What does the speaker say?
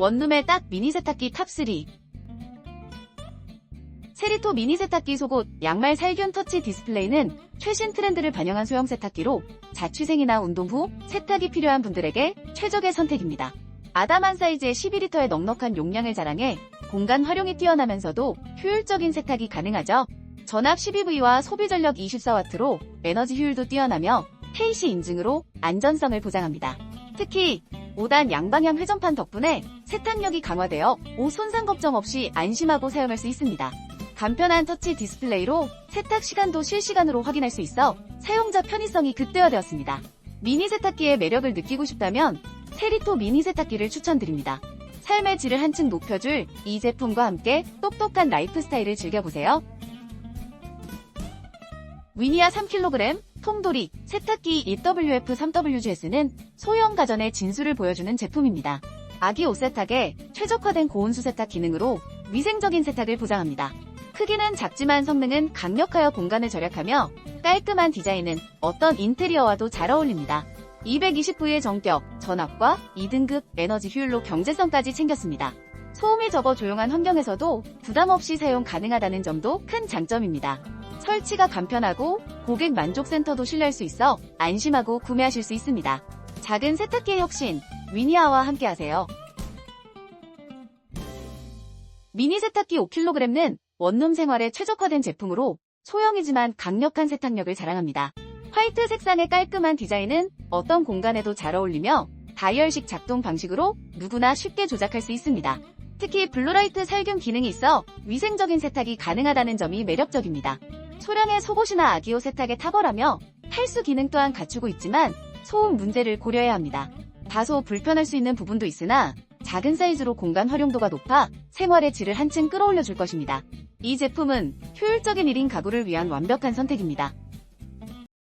원룸의 딱 미니 세탁기 탑3 세리토 미니 세탁기 속옷 양말 살균 터치 디스플레이는 최신 트렌드를 반영한 소형 세탁기로 자취생이나 운동 후 세탁이 필요한 분들에게 최적의 선택입니다. 아담한 사이즈의 12리터의 넉넉한 용량을 자랑해 공간 활용이 뛰어나면서도 효율적인 세탁이 가능하죠. 전압 12V와 소비 전력 24W로 에너지 효율도 뛰어나며 테이시 인증으로 안전성을 보장합니다. 특히 5단 양방향 회전판 덕분에 세탁력이 강화되어 옷 손상 걱정 없이 안심하고 사용할 수 있습니다. 간편한 터치 디스플레이로 세탁 시간도 실시간으로 확인할 수 있어 사용자 편의성이 극대화되었습니다. 미니 세탁기의 매력을 느끼고 싶다면 세리토 미니 세탁기를 추천드립니다. 삶의 질을 한층 높여줄 이 제품과 함께 똑똑한 라이프 스타일을 즐겨보세요. 위니아 3kg, 통돌이, 세탁기 EWF3WGS는 소형 가전의 진수를 보여주는 제품입니다. 아기 옷 세탁에 최적화된 고온수 세탁 기능으로 위생적인 세탁을 보장합니다. 크기는 작지만 성능은 강력하여 공간을 절약하며 깔끔한 디자인은 어떤 인테리어와도 잘 어울립니다. 220V의 정격, 전압과 2등급 에너지 효율로 경제성까지 챙겼습니다. 소음이 적어 조용한 환경에서도 부담 없이 사용 가능하다는 점도 큰 장점입니다. 설치가 간편하고 고객 만족 센터도 신뢰할 수 있어 안심하고 구매하실 수 있습니다. 작은 세탁기의 혁신, 위니아와 함께하세요. 미니 세탁기 5kg는 원룸 생활에 최적화된 제품으로 소형이지만 강력한 세탁력을 자랑합니다. 화이트 색상의 깔끔한 디자인은 어떤 공간에도 잘 어울리며 다이얼식 작동 방식으로 누구나 쉽게 조작할 수 있습니다. 특히 블루라이트 살균 기능이 있어 위생적인 세탁이 가능하다는 점이 매력적입니다. 소량의 속옷이나 아기 옷 세탁에 탁월하며 탈수 기능 또한 갖추고 있지만 소음 문제를 고려해야 합니다. 다소 불편할 수 있는 부분도 있으나 작은 사이즈로 공간 활용도가 높아 생활의 질을 한층 끌어올려 줄 것입니다. 이 제품은 효율적인 1인 가구를 위한 완벽한 선택입니다.